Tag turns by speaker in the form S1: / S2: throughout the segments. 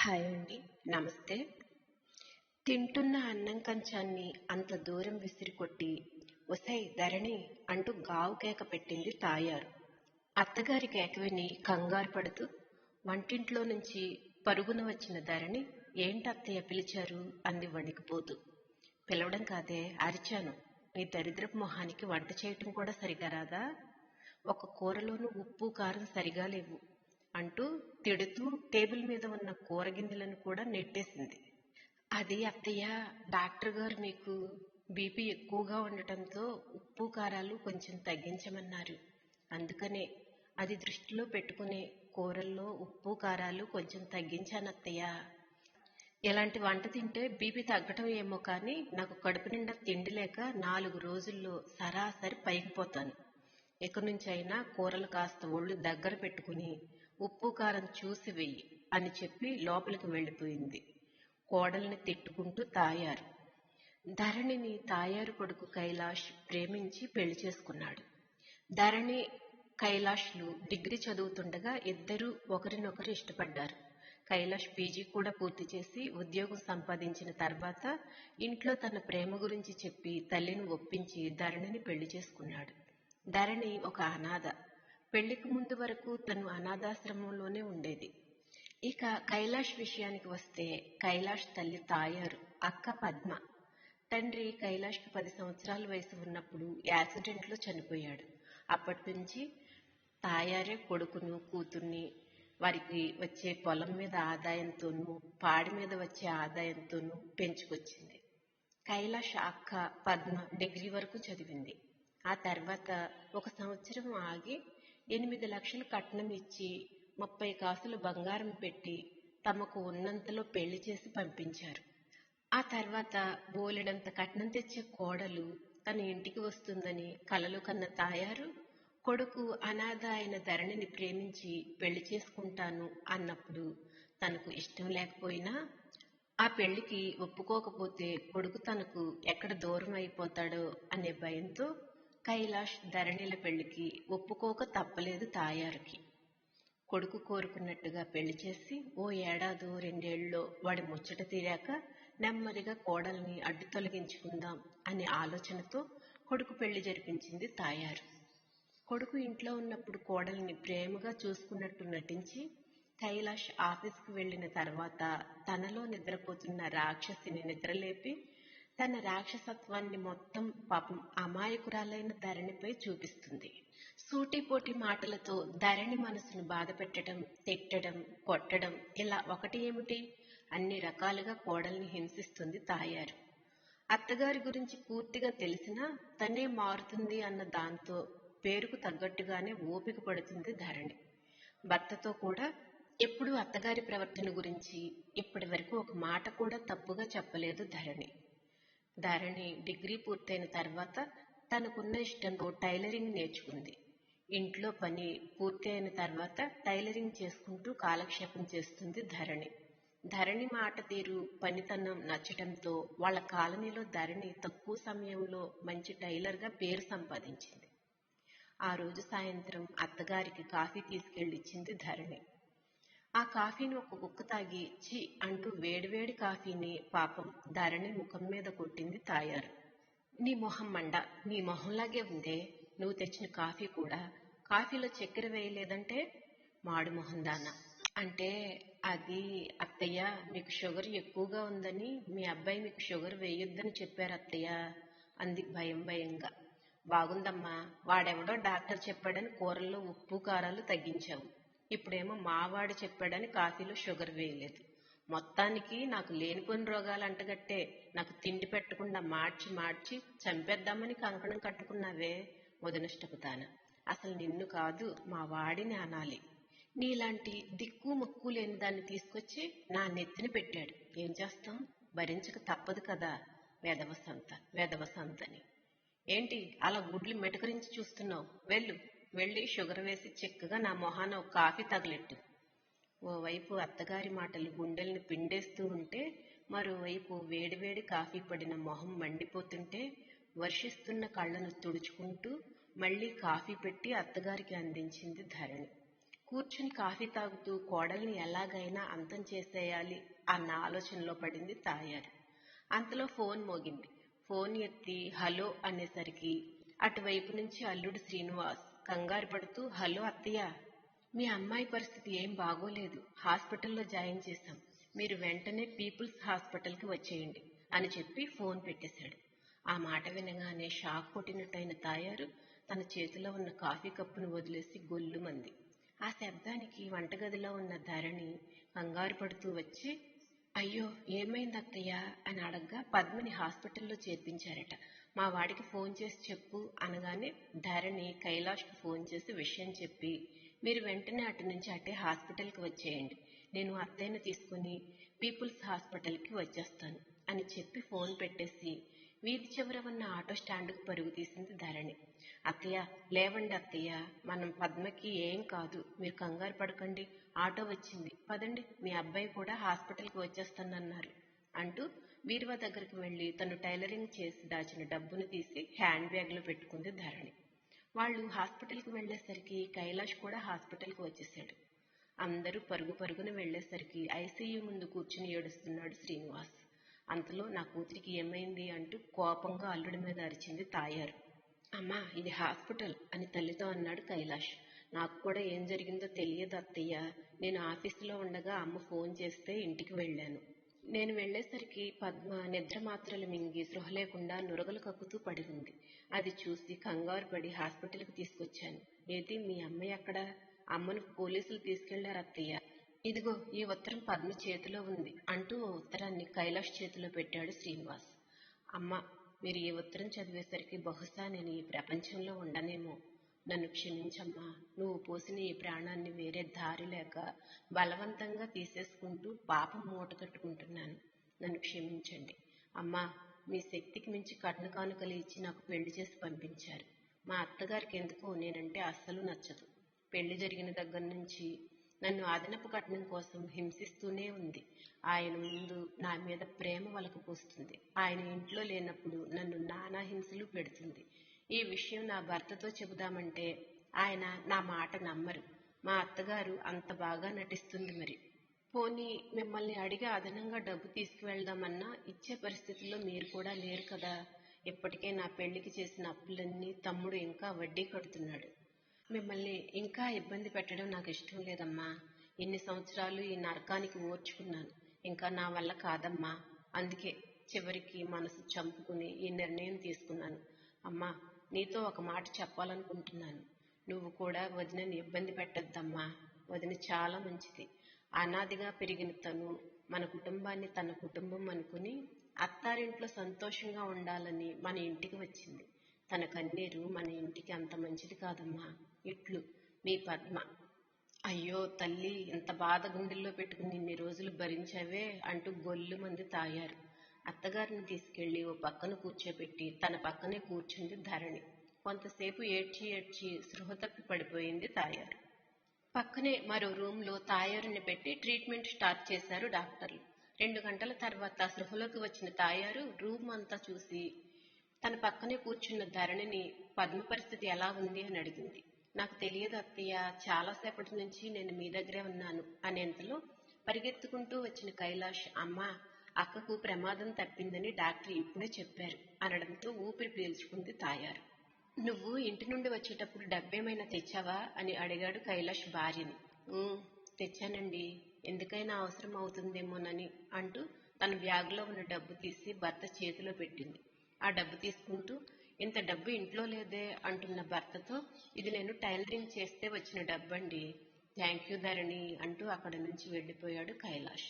S1: Hi అండి. నమస్తే. తింటున్న అన్నం కంచాన్ని అంత దూరం విసిరికొట్టి ఒసై ధరణి అంటూ గావు కేక పెట్టింది తాయారు. అత్తగారి కేక విని కంగారు పడుతూ వంటింట్లో నుంచి పరుగున వచ్చిన ధరణి ఏంటత్తయ్య పిలిచారు? అంది వణికిపోతూ. పిలవడం కాదే అరిచాను. నీ దరిద్రపు మొహానికి వంట చేయటం కూడా సరిగా రాదా? ఒక కూరలోనూ ఉప్పు కారం సరిగా లేవు. అంటూ తిడుతూ టేబుల్ మీద ఉన్న కూర కూడా నెట్టేసింది. అది అత్తయ్య డాక్టర్ గారు మీకు బీపీ ఎక్కువగా ఉండటంతో ఉప్పు కారాలు కొంచెం తగ్గించమన్నారు. అందుకనే అది దృష్టిలో పెట్టుకునే కూరల్లో ఉప్పు కారాలు కొంచెం తగ్గించాను అత్తయ్య ఇలాంటి వంట తింటే బీపీ తగ్గటం ఏమో కానీ నాకు కడుపు నిండా తిండి లేక నాలుగు రోజుల్లో సరాసరి పైకి పోతాను. ఇక నుంచి అయినా కూరలు కాస్త ఒళ్ళు దగ్గర పెట్టుకుని ఉప్పు కారం చూసి వెయ్యి అని చెప్పి లోపలికి వెళ్ళిపోయింది. కోడల్ని తిట్టుకుంటూ తాయారు. ధరణిని తాయారు కొడుకు కైలాష్ ప్రేమించి పెళ్ళి చేసుకున్నాడు. ధరణి కైలాష్లు డిగ్రీ చదువుతుండగా ఇద్దరూ ఒకరినొకరు ఇష్టపడ్డారు. కైలాష్ పీజీ కూడా పూర్తి చేసి ఉద్యోగం సంపాదించిన తర్వాత ఇంట్లో తన ప్రేమ గురించి చెప్పి తల్లిని ఒప్పించి ధరణిని పెళ్ళి చేసుకున్నాడు. ధరణి ఒక అనాథ. పెళ్ళికి ముందు వరకు తను అనాథాశ్రమంలోనే ఉండేది. ఇక కైలాష్ విషయానికి వస్తే కైలాష్ తల్లి తాయారు అక్క పద్మ. తండ్రి కైలాష్కి పది సంవత్సరాల వయసు ఉన్నప్పుడు యాక్సిడెంట్లో చనిపోయాడు. అప్పటి నుంచి తాయారే కొడుకును కూతుర్ని వారికి వచ్చే పొలం మీద ఆదాయంతోనూ పాడి మీద వచ్చే ఆదాయంతోనూ పెంచుకొచ్చింది. కైలాష్ అక్క పద్మ డిగ్రీ వరకు చదివింది. ఆ తర్వాత ఒక సంవత్సరం ఆగి ఎనిమిది లక్షలు కట్నం ఇచ్చి ముప్పై కాసులు బంగారం పెట్టి తమకు ఉన్నంతలో పెళ్ళి చేసి పంపించారు. ఆ తర్వాత బోలెడంత కట్నం తెచ్చే కోడలు తన ఇంటికి వస్తుందని కలలు కన్న తాయారు కొడుకు అనాథ అయిన ధరణిని ప్రేమించి పెళ్ళి చేసుకుంటాను అన్నప్పుడు తనకు ఇష్టం లేకపోయినా ఆ పెళ్ళికి ఒప్పుకోకపోతే కొడుకు తనకు ఎక్కడ దూరం అయిపోతాడో అనే భయంతో కైలాష్ ధరణిల పెళ్ళికి ఒప్పుకోక తప్పలేదు తాయారుకి. కొడుకు కోరుకున్నట్టుగా పెళ్ళి చేసి ఓ ఏడాదో రెండేళ్ళలో వాడి ముచ్చట తీరాక నెమ్మదిగా కోడల్ని అడ్డు తొలగించుకుందాం అనే ఆలోచనతో కొడుకు పెళ్ళి జరిపించింది తాయారు. కొడుకు ఇంట్లో ఉన్నప్పుడు కోడల్ని ప్రేమగా చూసుకున్నట్టు నటించి కైలాష్ ఆఫీస్కి వెళ్ళిన తర్వాత తనలో నిద్రపోతున్న రాక్షసిని నిద్రలేపి తన రాక్షసత్వాన్ని మొత్తం పాపం అమాయకురాలైన ధరణిపై చూపిస్తుంది. సూటిపోటి మాటలతో ధరణి మనసును బాధ పెట్టడం తిట్టడం కొట్టడం ఇలా ఒకటి ఏమిటి? అన్ని రకాలుగా కోడల్ని హింసిస్తుంది తాయారు. అత్తగారి గురించి పూర్తిగా తెలిసినా తనే మారుతుంది అన్న దాంతో పేరుకు తగ్గట్టుగానే ఓపిక పడుతుంది ధరణి. భర్తతో కూడా ఎప్పుడు అత్తగారి ప్రవర్తన గురించి ఇప్పటి వరకు ఒక మాట కూడా తప్పుగా చెప్పలేదు ధరణి. ధరణి డిగ్రీ పూర్తయిన తర్వాత తనకున్న ఇష్టంతో టైలరింగ్ నేర్చుకుంది. ఇంట్లో పని పూర్తయిన తర్వాత టైలరింగ్ చేసుకుంటూ కాలక్షేపం చేస్తుంది ధరణి. ధరణి మాట తీరు పనితనం నచ్చటంతో వాళ్ళ కాలనీలో ధరణి తక్కువ సమయంలో మంచి టైలర్గా పేరు సంపాదించింది. ఆ రోజు సాయంత్రం అత్తగారికి కాఫీ తీసుకెళ్ళిచ్చింది ధరణి. ఆ కాఫీని ఒక కుక్క తాగి చి అంటూ వేడివేడి కాఫీని పాపం ధరణి ముఖం మీద కొట్టింది తాయారు. నీ మొహం మండ నీ మొహంలాగే ఉందే నువ్వు తెచ్చిన కాఫీ కూడా కాఫీలో చక్కెర వేయలేదంటే? మాడు మొహం దానా అంటే అది అత్తయ్య మీకు షుగర్ ఎక్కువగా ఉందని మీ అబ్బాయి మీకు షుగర్ వేయొద్దని చెప్పారు అత్తయ్య. అంది భయం భయంగా. బాగుందమ్మా వాడెవడో డాక్టర్ చెప్పాడని కూరల్లో ఉప్పు కారాలు తగ్గించావు. ఇప్పుడేమో మావాడు చెప్పాడని కాఫీలో షుగర్ వేయలేదు. మొత్తానికి నాకు లేనిపోయిన రోగాలు అంటగట్టే నాకు తిండి పెట్టకుండా మార్చి మార్చి చంపేద్దామని కంకణం కట్టుకున్నావే వదినష్టపుతాన అసలు నిన్ను కాదు మా వాడిని అనాలి. నీలాంటి దిక్కు ముక్కు లేని దాన్ని తీసుకొచ్చి నా నెత్తిన పెట్టాడు. ఏం చేస్తాం? భరించక తప్పదు కదా వేదవసంత వేదవసంతని. ఏంటి అలా గుడ్లు మెటకరించి చూస్తున్నావు? వెళ్ళు. వెళ్ళి షుగర్ వేసి చిక్కగా నా మొహాన ఒక కాఫీ తగిలెట్టు. ఓవైపు అత్తగారి మాటలు గుండెల్ని పిండేస్తూ ఉంటే మరోవైపు వేడివేడి కాఫీ పడిన మొహం మండిపోతుంటే వర్షిస్తున్న కళ్ళను తుడుచుకుంటూ మళ్ళీ కాఫీ పెట్టి అత్తగారికి అందించింది ధరణి. కూర్చుని కాఫీ తాగుతూ కోడల్ని ఎలాగైనా అంతం చేసేయాలి అన్న ఆలోచనలో పడింది తాయారు. అంతలో ఫోన్ మోగింది. ఫోన్ ఎత్తి హలో అనేసరికి అటువైపు నుంచి అల్లుడు శ్రీనివాస్ కంగారు పడుతూ హలో అత్తయ్య మీ అమ్మాయి పరిస్థితి ఏం బాగోలేదు. హాస్పిటల్లో జాయిన్ చేశాం. మీరు వెంటనే పీపుల్స్ హాస్పిటల్కి వచ్చేయండి అని చెప్పి ఫోన్ పెట్టేశాడు. ఆ మాట వినగానే షాక్ కొట్టినట్టయిన తాయారు తన చేతిలో ఉన్న కాఫీ కప్పును వదిలేసి గొల్లుమంది. ఆ శబ్దానికి వంటగదిలో ఉన్న ధరణి కంగారు పడుతూ వచ్చి అయ్యో ఏమైంది అత్తయ్య అని అడగ్గా పద్మని హాస్పిటల్లో చేర్పించారట. మా వాడికి ఫోన్ చేసి చెప్పు అనగానే ధరణి కైలాష్కి ఫోన్ చేసి విషయం చెప్పి మీరు వెంటనే అటు నుంచి అటే హాస్పిటల్కి వచ్చేయండి. నేను అత్తయ్యను తీసుకుని పీపుల్స్ హాస్పిటల్కి వచ్చేస్తాను అని చెప్పి ఫోన్ పెట్టేసి వీధి చివర ఉన్న ఆటో స్టాండ్కు పరుగు తీసింది ధరణి. అత్తయ్య లేవండి అత్తయ్య. మనం పద్మకి ఏం కాదు. మీరు కంగారు పడకండి. ఆటో వచ్చింది. పదండి. మీ అబ్బాయి కూడా హాస్పిటల్కి వచ్చేస్తానన్నారు అంటూ బీరువా దగ్గరికి వెళ్ళి తను టైలరింగ్ చేసి దాచిన డబ్బును తీసి హ్యాండ్ బ్యాగ్లో పెట్టుకుంది ధరణి. వాళ్ళు హాస్పిటల్కి వెళ్ళేసరికి కైలాష్ కూడా హాస్పిటల్కి వచ్చేసాడు అందరూ పరుగు పరుగున వెళ్ళేసరికి ఐసీయూ ముందు కూర్చుని ఏడుస్తున్నాడు శ్రీనివాస్. అంతలో నా కూతురికి ఏమైంది అంటూ కోపంగా అల్లుడి మీద అరిచింది తాయారు. అమ్మా ఇది హాస్పిటల్ అని తల్లితో అన్నాడు కైలాష్. నాకు కూడా ఏం జరిగిందో తెలియదు అత్తయ్య. నేను ఆఫీసులో ఉండగా అమ్మ ఫోన్ చేస్తే ఇంటికి వెళ్ళాను. నేను వెళ్ళేసరికి పద్మ నిద్ర మాత్రలు మింగి సృహ లేకుండా నురగలు కక్కుతూ పడి ఉంది. అది చూసి కంగారు పడి హాస్పిటల్కి తీసుకొచ్చాను. ఏది మీ అమ్మాయి అక్కడ అమ్మను పోలీసులు తీసుకెళ్ళారు అత్తయ్య. ఇదిగో ఈ ఉత్తరం పద్మ చేతిలో ఉంది అంటూ ఓ ఉత్తరాన్ని కైలాష్ చేతిలో పెట్టాడు శ్రీనివాస్. అమ్మ మీరు ఈ ఉత్తరం చదివేసరికి బహుశా నేను ఈ ప్రపంచంలో ఉండనేమో. నన్ను క్షమించమ్మా నువ్వు పోసిన ఈ ప్రాణాన్ని వేరే దారి లేక బలవంతంగా తీసేసుకుంటూ పాపం మూట కట్టుకుంటున్నాను. నన్ను క్షమించండి. అమ్మా మీ శక్తికి మించి కట్న కానుకలు ఇచ్చి నాకు పెళ్ళి చేసి పంపించారు. మా అత్తగారికి ఎందుకో నేనంటే అస్సలు నచ్చదు. పెళ్ళి జరిగిన దగ్గర నుంచి నన్ను అదనపు కట్నం కోసం హింసిస్తూనే ఉంది. ఆయన ముందు నా మీద ప్రేమ వలకపోస్తుంది. ఆయన ఇంట్లో లేనప్పుడు నన్ను నానా హింసలు పెడుతుంది. ఈ విషయం నా భర్తతో చెబుదామంటే ఆయన నా మాట నమ్మరు. మా అత్తగారు అంత బాగా నటిస్తుంది మరి. పోనీ మిమ్మల్ని అడిగి అదనంగా డబ్బు తీసుకువెళ్దామన్నా ఇచ్చే పరిస్థితుల్లో మీరు కూడా లేరు కదా. ఇప్పటికే నా పెళ్ళికి చేసిన అప్పులన్నీ తమ్ముడు ఇంకా వడ్డీ కడుతున్నాడు. మిమ్మల్ని ఇంకా ఇబ్బంది పెట్టడం నాకు ఇష్టం లేదమ్మా. ఇన్ని సంవత్సరాలు ఈ నరకానికి ఓర్చుకున్నాను. ఇంకా నా వల్ల కాదమ్మా. అందుకే చివరికి మనసు చంపుకుని ఈ నిర్ణయం తీసుకున్నాను. అమ్మా నీతో ఒక మాట చెప్పాలనుకుంటున్నాను. నువ్వు కూడా వదినని ఇబ్బంది పెట్టద్దమ్మా. వదిన చాలా మంచిది. అనాదిగా పెరిగిన తను మన కుటుంబాన్ని తన కుటుంబం అనుకుని అత్తారింట్లో సంతోషంగా ఉండాలని మన ఇంటికి వచ్చింది. తన కన్నీరు మన ఇంటికి అంత మంచిది కాదమ్మా. ఇట్లు మీ పద్మ. అయ్యో తల్లి ఇంత బాధ గుండెల్లో పెట్టుకుని ఇన్ని రోజులు భరించావే అంటూ గొల్లు మంది తాయారు అత్తగారిని తీసుకెళ్ళి ఓ పక్కన కూర్చోబెట్టి తన పక్కనే కూర్చుంది ధరణి. కొంతసేపు ఏడ్చి ఏడ్చి సృహ తప్పి పడిపోయింది తాయారు. పక్కనే మరో రూమ్లో తాయారుని పెట్టి ట్రీట్మెంట్ స్టార్ట్ చేశారు డాక్టర్లు. రెండు గంటల తర్వాత సృహలోకి వచ్చిన తాయారు రూమ్ అంతా చూసి తన పక్కనే కూర్చున్న ధరణిని పద్మ పరిస్థితి ఎలా ఉంది అని అడిగింది. నాకు తెలియదు అత్తయ్య. చాలాసేపటి నుంచి నేను మీ దగ్గరే ఉన్నాను అనేంతలో పరిగెత్తుకుంటూ వచ్చిన కైలాష్ అమ్మ అక్కకు ప్రమాదం తప్పిందని డాక్టర్ ఇప్పుడే చెప్పారు అనడంతో ఊపిరి పీల్చుకుంది తాయారు. నువ్వు ఇంటి నుండి వచ్చేటప్పుడు డబ్బేమైనా తెచ్చావా? అని అడిగాడు కైలాష్ భార్యని. తెచ్చానండి. ఎందుకైనా అవసరం అవుతుందేమోనని అంటూ తన బ్యాగులో ఉన్న డబ్బు తీసి భర్త చేతిలో పెట్టింది. ఆ డబ్బు తీసుకుంటూ ఇంత డబ్బు ఇంట్లో లేదే అంటున్న భర్తతో ఇది నేను టైలరింగ్ చేస్తే వచ్చిన డబ్బండి. థ్యాంక్ యూ ధరణి అంటూ అక్కడ నుంచి వెళ్ళిపోయాడు కైలాష్.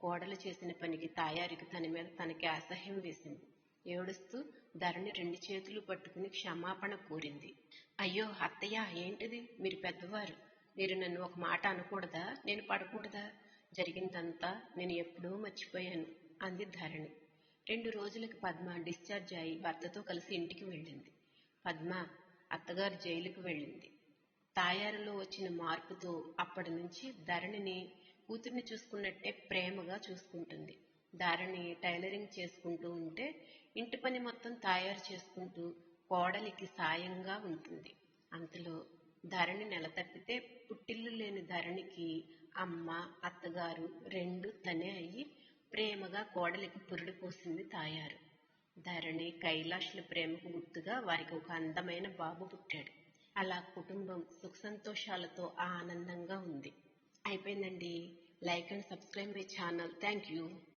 S1: కోడలు చేసిన పనికి తాయారికి తన మీద తనకి అసహ్యం వేసింది. ఏడుస్తూ ధరణి రెండు చేతులు పట్టుకుని క్షమాపణ కోరింది. అయ్యో అత్తయ్య ఏంటిది? మీరు పెద్దవారు. మీరు నన్ను ఒక మాట అనకూడదా? నేను పడకూడదా? జరిగిందంతా నేను ఎప్పుడూ మర్చిపోయాను అంది ధరణి. రెండు రోజులకి పద్మ డిశ్చార్జ్ అయి భర్తతో కలిసి ఇంటికి వెళ్ళింది. పద్మ అత్తగారు జైలుకు వెళ్ళింది. తాయారులో వచ్చిన మార్పుతో అప్పటి నుంచి ధరణిని కూతుర్ని చూసుకున్నట్టే ప్రేమగా చూసుకుంటుంది. ధరణి టైలరింగ్ చేసుకుంటూ ఉంటే ఇంటి పని మొత్తం తయారు చేసుకుంటూ కోడలికి సాయంగా ఉంటుంది. అంతలో ధరణి నెల తప్పితే పుట్టిల్లు లేని ధరణికి అమ్మ అత్తగారు రెండు తనే అయ్యి ప్రేమగా కోడలికి పురుడు పోసింది తాయారు. ధరణి కైలాష్ల ప్రేమకు గుర్తుగా వారికి ఒక అందమైన బాబు పుట్టాడు. అలా కుటుంబం సుఖ సంతోషాలతో ఆనందంగా ఉంది. అయిపోయిందండి. Like and subscribe my channel. Thank you.